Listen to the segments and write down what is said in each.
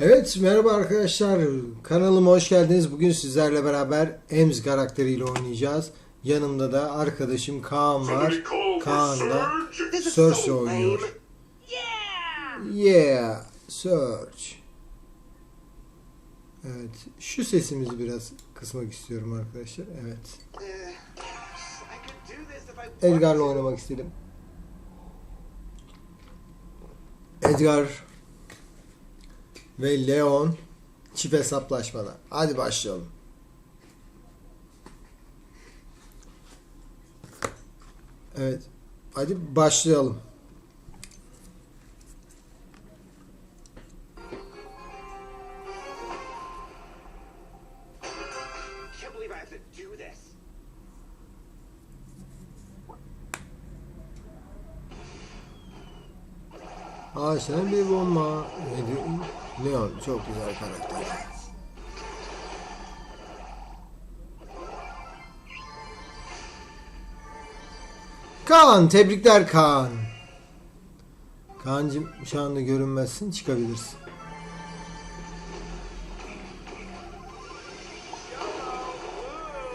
Evet merhaba arkadaşlar kanalıma hoş geldiniz. Bugün sizlerle beraber Ems karakteriyle oynayacağız. Yanımda da arkadaşım Kaan var. Kaan da so oynuyor. Yeah! Surge. Evet, şu sesimizi biraz kısmak istiyorum arkadaşlar. Evet, Uh, Edgar'la oynamak istedim. Edgar ve Leon çift hesaplaşmada. Hadi başlayalım. Evet. Hadi başlayalım. Ağaçtan bir bomba. Ne diyor? Leon çok güzel karakter. Kaan tebrikler Kaan. Kaan'cım şu anda görünmezsin çıkabilirsin.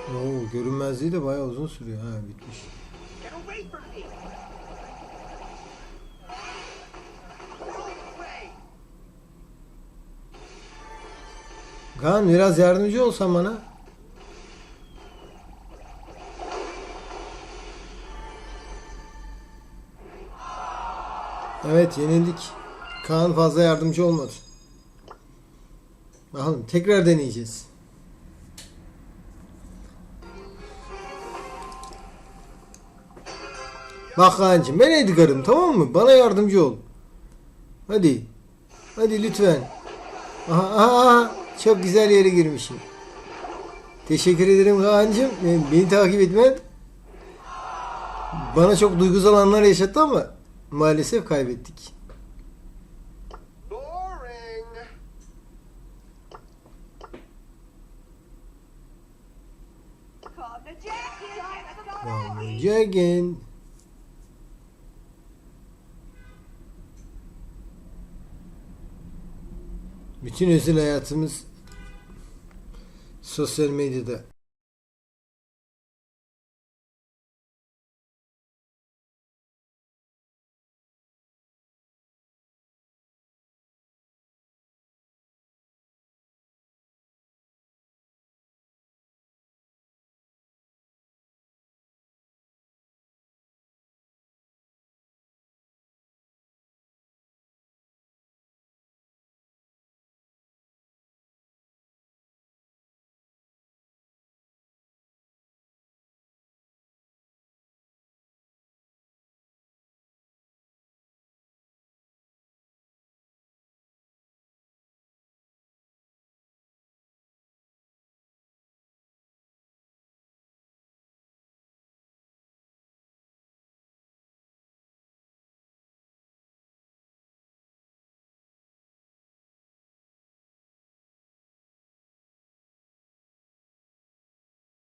Oo, görünmezliği de bayağı uzun sürüyor. Ha bitmiş. Kaan biraz yardımcı olsan bana. Evet yenildik. Kaan fazla yardımcı olmadı. Bakalım tekrar deneyeceğiz. Bak Kaan'cığım ben Edgar'ım tamam mı? Bana yardımcı ol. Hadi. Hadi lütfen. Aha, aha, aha. Çok güzel yere girmişim. Teşekkür ederim Kaan'cığım. Beni, beni takip etmen bana çok duygusal anlar yaşattı ama maalesef kaybettik. Again. Bütün özel hayatımız sosyal medyada.